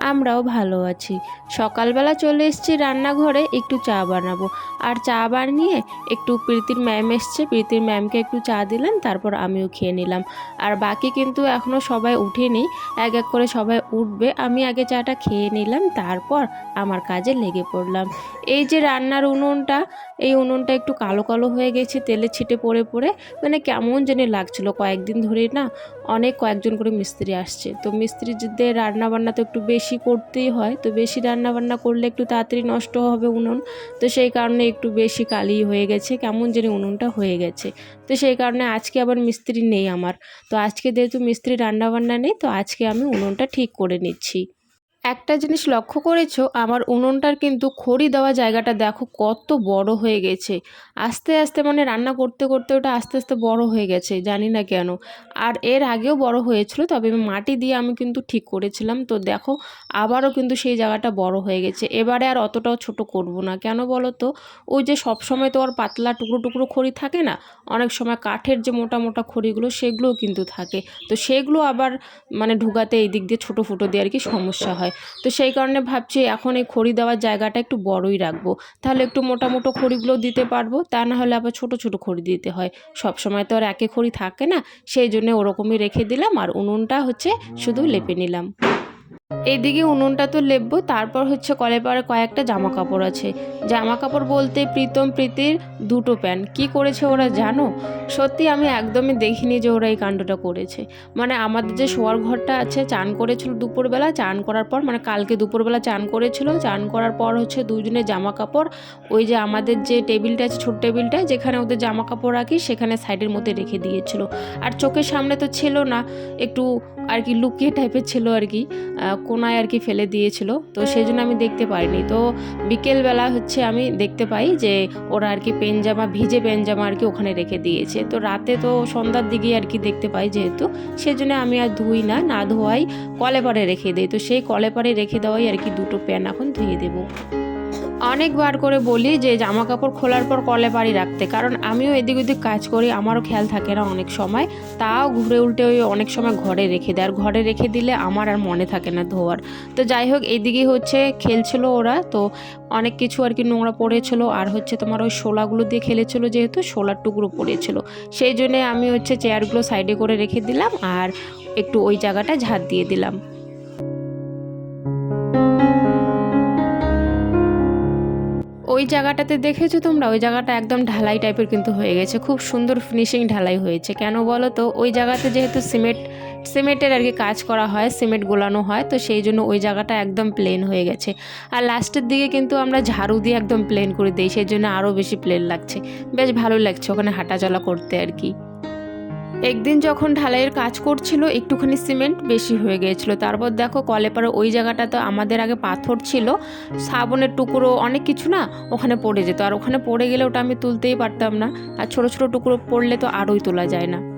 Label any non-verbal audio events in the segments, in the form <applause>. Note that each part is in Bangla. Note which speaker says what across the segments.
Speaker 1: আমরাও ভালো আছি। সকালবেলা চলে এসেছি রান্নাঘরে, একটু চা বানাবো। আর চা বানিয়ে একটু প্রীতির ম্যাম এসছে। প্রীতির ম্যামকে একটু চা দিলাম, তারপর আমিও খেয়ে নিলাম। আর বাকি কিন্তু এখনও সবাই উঠেনি। এক এক করে সবাই উঠবে। আমি আগে চাটা খেয়ে নিলাম, তারপর আমার কাজে লেগে পড়লাম। এই যে রান্নার উনুনটা, এই উনুনটা একটু কালো কালো হয়ে গেছে, তেলে ছিটে পড়ে পড়ে। মানে কেমন জানি লাগছিল। কয়েকদিন ধরে না, অনেক কয়েকজন করে মিস্ত্রি আসছে। তো মিস্ত্রিদের রান্না বান্না তো একটু বেশি করতেই হয়। তো বেশি রান্না বান্না করলে একটু তাড়াতাড়ি নষ্ট হবে উনুন। তো সেই কারণে একটু বেশি কালি হয়ে গেছে। কেমন যেন উনুনটা হয়ে গেছে। তো সেই কারণে আজকে আবার মিস্ত্রি নেই আমার। তো আজকে যেহেতু মিস্ত্রি রান্না বান্না নেই, তো আজকে আমি উনুনটা ঠিক করে নিচ্ছি। একটা জিনিস লক্ষ্য করেছ? আমার উনুনটার কিন্তু খড়ি দেওয়া জায়গাটা দেখো কত বড় হয়ে গেছে। আস্তে আস্তে মানে রান্না করতে করতে ওটা আস্তে আস্তে বড় হয়ে গেছে, জানি না কেন। আর এর আগেও বড় হয়েছিল, তবে মাটি দিয়ে আমি কিন্তু ঠিক করেছিলাম। তো দেখো, আবারও কিন্তু সেই জায়গাটা বড় হয়ে গেছে। এবারে আর অতটাও ছোট করব না। কেন বলো তো? ওই যে সব সময় তো আর পাতলা টুকরো টুকরো খড়ি থাকে না? অনেক সময় কাঠের যে মোটা মোটা খড়িগুলো, সেগুলোও কিন্তু থাকে। তো সেগুলো আবার মানে ঢুকাতে এই দিক দিয়ে ছোটো ফুটো দিয়ে আর কি সমস্যা হয়। তো সেই কারণে ভাবছি এখন এই খড়ি দেওয়ার জায়গাটা একটু বড়ই রাখব। তাহলে একটু মোটা মোটো খড়িগুলো দিতে পারব। তা না হলে আবার ছোট ছোট খড়ি দিতে হয়। সব সময় তো আর একে খড়ি থাকে না। সেই জন্য ওরকমই রেখে দিলাম। আর উনুনটা হচ্ছে শুধু লেপে নিলাম। এইদিকে উনুনটা তো লেপবো, তারপর হচ্ছে কলের পাড়ে কয়েকটা জামা কাপড় আছে। জামা কাপড় বলতে প্রীতম, প্রীতির দুটো প্যান্ট। কি করেছে ওরা জানো? সত্যি আমি একদমই দেখিনি যে ওরা এই কাণ্ডটা করেছে। মানে আমাদের যে শোয়ার ঘরটা আছে, চান করেছিল দুপুরবেলা, চান করার পর মানে কালকে দুপুরবেলা চান করেছিল, চান করার পর হচ্ছে দুজনের জামা কাপড় ওই যে আমাদের যে টেবিলটা আছে, ছোট টেবিলটা, যেখানে ওদের জামা কাপড় রাখি, সেখানে সাইডের মধ্যে রেখে দিয়েছিল। আর চোখের সামনে তো ছিল না, একটু আর কি লুকিয়ে টাইপের ছিল আর কি কোনায় আর কি ফেলে দিয়েছিল। তো সেই জন্য আমি দেখতে পাইনি তো বিকেলবেলা হচ্ছে আমি দেখতে পাই যে ওরা আর কি পেনজামা, ভিজে পেনজামা আর কি ওখানে রেখে দিয়েছে। তো রাতে তো সন্ধ্যার দিকে আর কি দেখতে পাই যেহেতু, সেই জন্য আমি আর ধুই না না ধোয়াই কলে পাড়ে রেখে দিই। তো সেই কলে পাড়ে রেখে দেওয়াই আর কি দুটো প্যান এখন ধুয়ে দেবো। অনেকবার করে বলি যে জামা কাপড় খোলার পর কলে পাড়ি রাখতে, কারণ আমিও এদিক ওদিক কাজ করি, আমারও খেয়াল থাকে না অনেক সময়। তাও ঘুরে উল্টে ওই অনেক সময় ঘরে রেখে দেয়, আর ঘরে রেখে দিলে আমার আর মনে থাকে না ধোয়ার। তো যাই হোক এইদিকে হচ্ছে খেলছিল ওরা, তো অনেক কিছু আর কি নোংরা পড়েছিল, আর হচ্ছে তোমার ওই শোলাগুলো দিয়ে খেলেছিল যেহেতু, শোলার টুকরো পড়েছিল। সেই জন্যে আমি হচ্ছে চেয়ারগুলো সাইডে করে রেখে দিলাম, আর একটু ওই জায়গাটা ঝাড় দিয়ে দিলাম। ওই জায়গাটাতে দেখেছ তোমরা? ওই জায়গাটা একদম ঢালাই টাইপের কিন্তু হয়ে গেছে। খুব সুন্দর ফিনিশিং ঢালাই হয়েছে। কেন বলো তো? ওই জায়গাতে যেহেতু সিমেন্ট, সিমেন্টের আর কি কাজ করা হয়, সিমেন্ট গোলানো হয়, তো সেই জন্য ওই জায়গাটা একদম প্লেন হয়ে গেছে। আর লাস্টের দিকে কিন্তু আমরা ঝাড়ু দিয়ে একদম প্লেন করে দিই, সেই জন্য আরও বেশি প্লেন লাগছে। বেশ ভালো লাগছে ওখানে হাঁটাচলা করতে আর কি। একদিন যখন ঢালাইয়ের কাজ করছিল, একটুখানি সিমেন্ট বেশি হয়ে গিয়েছিল। তারপর দেখো, কলেপাড়া ওই জায়গাটা তো আমাদের আগে পাথর ছিল। সাবনের টুকরো অনেক কিছু না, ওখানে পড়ে যেত। আর ওখানে পড়ে গেলে ওটা আমি তুলতেই পারতাম না। আর ছোট ছোট টুকরো পড়লে তো আরোই তোলা যায় না।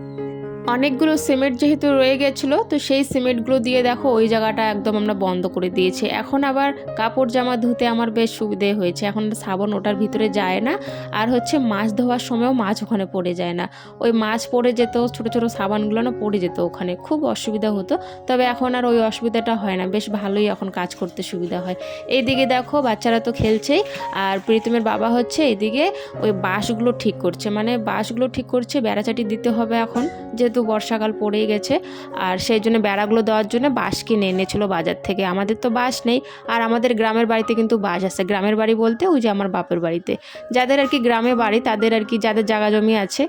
Speaker 1: অনেকগুলো সিমেন্ট যেহেতু রয়ে গেছিল, তো সেই সিমেন্টগুলো দিয়ে দেখো ওই জায়গাটা একদম আমরা বন্ধ করে দিয়েছি। এখন আবার কাপড় জামা ধুতে আমার বেশ সুবিধে হয়েছে। এখন সাবন ওটার ভিতরে যায় না। আর হচ্ছে মাছ ধোয়ার সময়ও মাছ ওখানে পড়ে যায় না। ওই মাছ পড়ে যেত, ছোটো ছোটো সাবানগুলো না পড়ে যেত ওখানে। খুব অসুবিধা হতো। তবে এখন আর ওই অসুবিধাটা হয় না। বেশ ভালোই এখন কাজ করতে সুবিধা হয়। এইদিকে দেখো বাচ্চারা তো খেলছেই। আর প্রীতমের বাবা হচ্ছে এদিকে ওই বাঁশগুলো ঠিক করছে। মানে বাঁশগুলো ঠিক করছে, বেড়াচাটি দিতে হবে এখন। যেহেতু বর্ষাকাল পড়েই গেছে, আর সেই জন্য বেড়াগুলো দেওয়ার জন্য বাঁশ কিনে এনেছিল বাজার থেকে। আমাদের তো বাঁশ নেই, আর আমাদের গ্রামের বাড়িতে কিন্তু বাঁশ আছে। গ্রামের বাড়ি বলতে ওই যে আমার বাপের বাড়িতে। যাদের আর কি গ্রামে বাড়ি, তাদের আর কি যাদের জায়গা জমি আছে,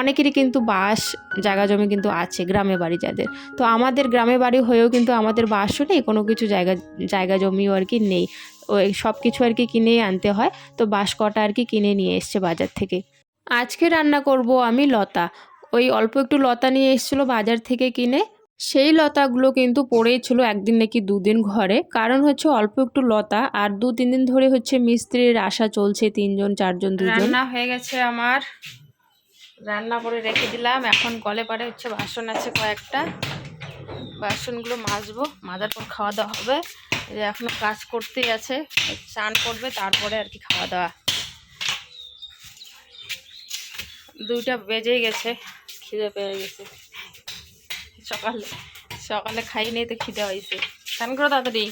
Speaker 1: অনেকেরই কিন্তু বাঁশ জায়গা জমি কিন্তু আছে, গ্রামে বাড়ি যাদের। তো আমাদের গ্রামে বাড়ি হয়েও কিন্তু আমাদের বাসও নেই, কোনো কিছু জায়গা জায়গা জমিও আর কি নেই। ওই সব কিছু আর কি কিনেই আনতে হয়। তো বাঁশ কটা আর কি কিনে নিয়ে এসছে বাজার থেকে। আজকে রান্না করব আমি লতা। ওই অল্প একটু লতা নিয়ে এসেছিল বাজার থেকে কিনে। সেই লতাগুলো কিন্তু পড়েই ছিল একদিন নাকি দুদিন ঘরে। কারণ হচ্ছে অল্প একটু লতা আর দু, তিন দিন ধরে হচ্ছে মিস্ত্রির আশা চলছে তিনজন, চারজন, দুজন। রান্না হয়ে গেছে আমার। রান্না করে রেখে দিলাম। এখন কলে পারে হচ্ছে বাসন আছে কয়েকটা। বাসনগুলো মাজবো। মাজার পর খাওয়া দাওয়া হবে। যে এখনও কাজ করতেই আছে। চান করবে, তারপরে আর কি খাওয়া দাওয়া। দুইটা বেজেই গেছে, খিদে পেয়ে গেছে। সকালে সকালে খাই নেই তো খিদে হয়েছে স্নান করো তাড়াতাড়ি।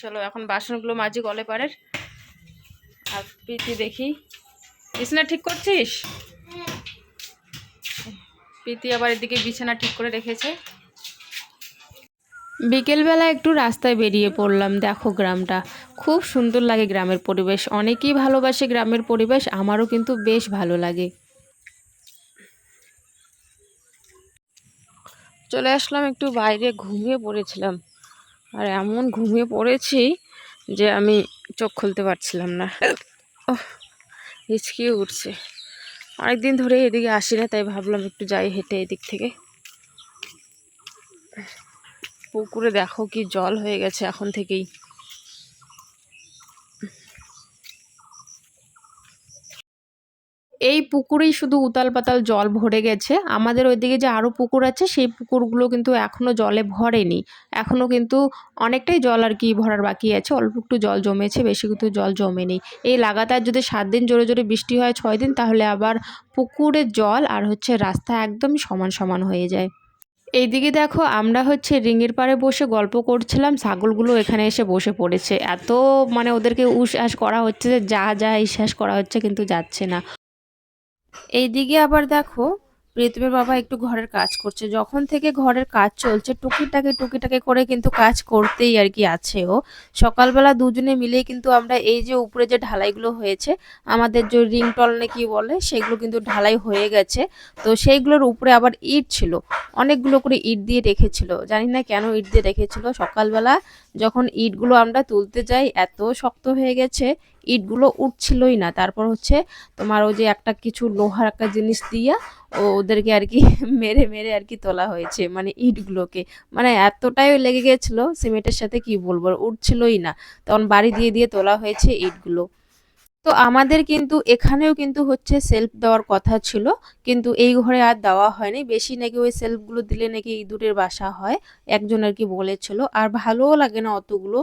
Speaker 1: চলো, এখন বাসনগুলো মাঝি গলে পারের আর প্রীতি দেখি। বিছানা ঠিক করছিস? প্রীতি আবার এদিকে বিছানা ঠিক করে রেখেছে। বিকেলবেলা একটু রাস্তায় বেরিয়ে পড়লাম, দেখো গ্রামটা। খুব সুন্দর লাগে গ্রামের পরিবেশ। অনেকেই ভালোবাসে গ্রামের পরিবেশ, আমারও কিন্তু বেশ ভালো লাগে। চলে আসলাম একটু বাইরে, ঘুমিয়ে পড়েছিলাম। আর এমন ঘুমিয়ে পড়েছি যে আমি চোখ খুলতে পারছিলাম না। হিচকিয়ে উঠছে। অনেকদিন ধরে এদিকে আসি না, তাই ভাবলাম একটু যাই হেঁটে এদিক থেকে। পুকুরে দেখো কি জল হয়ে গেছে এখন থেকেই। এই পুকুরেই শুধু উতাল পাতাল জল ভরে গেছে। আমাদের ওইদিকে যে আরও পুকুর আছে, সেই পুকুরগুলো কিন্তু এখনও জলে ভরেনি। এখনও কিন্তু অনেকটাই জল আর কি ভরার বাকি আছে। অল্প একটু জল জমেছে, বেশি কিন্তু জল জমেনি। এই লাগাতার যদি সাত দিন জোরে জোরে বৃষ্টি হয়, ছয় দিন, তাহলে আবার পুকুরের জল আর হচ্ছে রাস্তা একদমই সমান সমান হয়ে যায়। এইদিকে দেখো, আমরা হচ্ছে রিঙের পাড়ে বসে গল্প করছিলাম। ছাগলগুলো এখানে এসে বসে পড়েছে। এত মানে ওদেরকে উশ্বাস করা হচ্ছে যে যা যা ইশ্বাস করা হচ্ছে কিন্তু যাচ্ছে না। এইদিকে আবার দেখো, প্রীতমের বাবা একটু ঘরের কাজ করছে। যখন থেকে ঘরের কাজ চলছে, টুকিটাকে টুকিটাকে করে কিন্তু কাজ করতেই আর কি আছে ও। সকালবেলা দুজনে মিলেই কিন্তু আমরা এই যে উপরে যে ঢালাইগুলো হয়েছে, আমাদের যে রিং টলনে কি বলে, সেগুলো কিন্তু ঢালাই হয়ে গেছে। তো সেইগুলোর উপরে আবার ইট ছিল। অনেকগুলো করে ইট দিয়ে রেখেছিল। জানি না কেন ইট দিয়ে রেখেছিল। সকালবেলা যখন ইটগুলো আমরা তুলতে যাই, এত শক্ত হয়ে গেছে ইটগুলো উঠছিলই না। তারপর হচ্ছে তোমার ওই যে একটা কিছু লোহার একটা জিনিস দিয়া ওদেরকে আর কি <laughs> মেরে মেরে আর কি তোলা হয়েছে মানে ইটগুলোকে। মানে এতটাই লেগে গেছিল সিমেন্টের সাথে কি বলব উঠছিলই না। তখন বাড়ি দিয়ে দিয়ে তোলা হয়েছে ইটগুলো। তো আমাদের কিন্তু এখানেও কিন্তু হচ্ছে সেলফ দেওয়ার কথা ছিল, কিন্তু এই ঘরে আর দেওয়া হয়নি। বেশি নাকি ওই সেলফগুলো দিলে নাকি ইঁদুরের বাসা হয়, একজন আর কি বলেছিল। আর ভালোও লাগে না অতগুলো।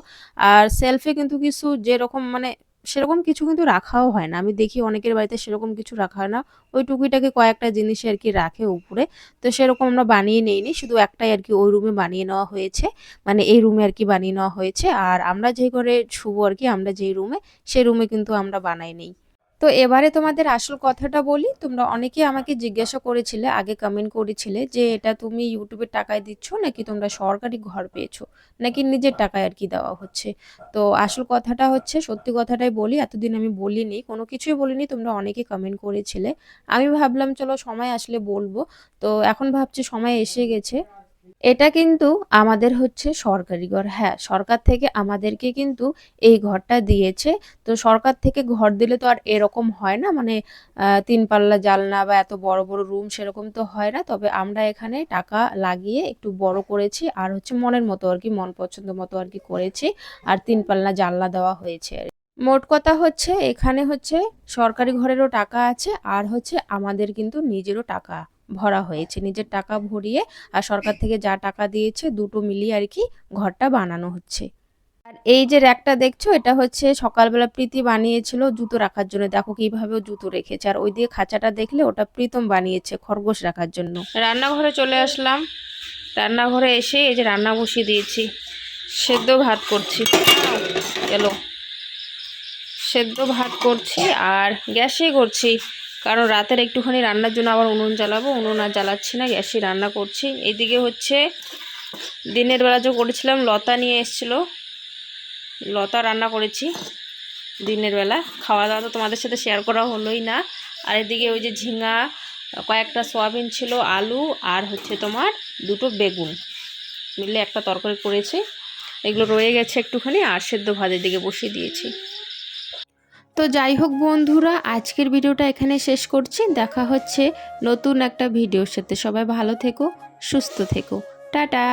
Speaker 1: আর সেলফে কিন্তু কিছু যেরকম মানে সেরকম কিছু কিন্তু রাখাও হয় না। আমি দেখি অনেকের বাড়িতে সেরকম কিছু রাখা হয় না। ওই টুকিটাকে কয়েকটা জিনিস আর কি রাখে উপরে। তো সেরকম আমরা বানিয়ে নিইনি। শুধু একটাই আর কি ওই রুমে বানিয়ে নেওয়া হয়েছে। মানে এই রুমে আর কি বানিয়ে নেওয়া হয়েছে। আর আমরা যে ঘরে শুভ আর কি আমরা যেই রুমে সেই রুমে কিন্তু আমরা বানাই নেই। তো এবারে তোমাদের আসল কথাটা বলি, তোমরা অনেকে আমাকে জিজ্ঞাসা করেছিলে, আগে কমেন্ট করেছিলে যে এটা তুমি ইউটিউবের টাকায় দিচ্ছ নাকি তোমরা সরকারি ঘর পেয়েছ, নাকি নিজের টাকায় আর কি দেওয়া হচ্ছে। তো আসল কথাটা হচ্ছে, সত্যি কথাটাই বলি, এতদিন আমি বলিনি, কোনো কিছুই বলিনি, তোমরা অনেকে কমেন্ট করেছিলে। আমি ভাবলাম, চলো সময় আসলে বলব। তো এখন ভাবছি সময় এসে গেছে এটা কিন্তু আমাদের হচ্ছে সরকারি ঘর। হ্যাঁ সরকার থেকে আমাদেরকে কিন্তু এই ঘরটা দিয়েছে। তো সরকার থেকে ঘর দিলে তো আর এরকম হয় না মানে তিন পাল্লা জালনা বা এত বড় বড় রুম সেরকম তো হয় না। তবে আমরা এখানে টাকা লাগিয়ে একটু বড় করেছি আর হচ্ছে মনের মতো আর কি, মন পছন্দ মতো আর কি করেছি আর তিন পাল্লা জানলা দেওয়া হয়েছে। মোট কথা হচ্ছে এখানে হচ্ছে সরকারি ঘরেরও টাকা আছে আর হচ্ছে আমাদের কিন্তু নিজেরও টাকা ভরা হয়েছে। নিজের টাকা ভরিয়ে আর সরকার থেকে যা টাকা দিয়েছে দুটো মিলিয়ে আর কি ঘরটা বানানো হচ্ছে। আর এই যে র্যাকটা দেখছ, এটা হচ্ছে সকালবেলা প্রীতি বানিয়েছিল জুতো রাখার জন্য। দেখো কীভাবে জুতো রেখেছে। আর ওই দিয়ে খাঁচাটা দেখলে ওটা প্রীতম বানিয়েছে খরগোশ রাখার জন্য। রান্নাঘরে চলে আসলাম। রান্নাঘরে এসে এই যে রান্না বসিয়ে দিয়েছি। সেদ্ধ ভাত করছি। চলো সেদ্ধ ভাত করছি আর গ্যাসে করছি। কারণ রাতের একটুখানি রান্নার জন্য আবার উনুন জ্বালাবো, উনুন আর জ্বালাচ্ছি না গ্যাসে রান্না করছি। এদিকে হচ্ছে দিনের বেলা যে করেছিলাম, লতা নিয়ে এসেছিল। লতা রান্না করেছি দিনের বেলা। খাওয়া দাওয়া তো তোমাদের সাথে শেয়ার করা হলোই না। আর এদিকে ওই যে ঝিঙা, কয়েকটা সয়াবিন ছিল, আলু আর হচ্ছে তোমার দুটো বেগুন মিলে একটা তরকারি করেছি। এগুলো রয়ে গেছে একটুখানি, আর সেদ্ধ ভাতের দিকে বসিয়ে দিয়েছি। তো যাই হোক বন্ধুরা, আজকের ভিডিওটা এখানে শেষ করছি। দেখা হচ্ছে নতুন একটা ভিডিওর সাথে। সবাই ভালো থেকো, সুস্থ থেকো। টাটা!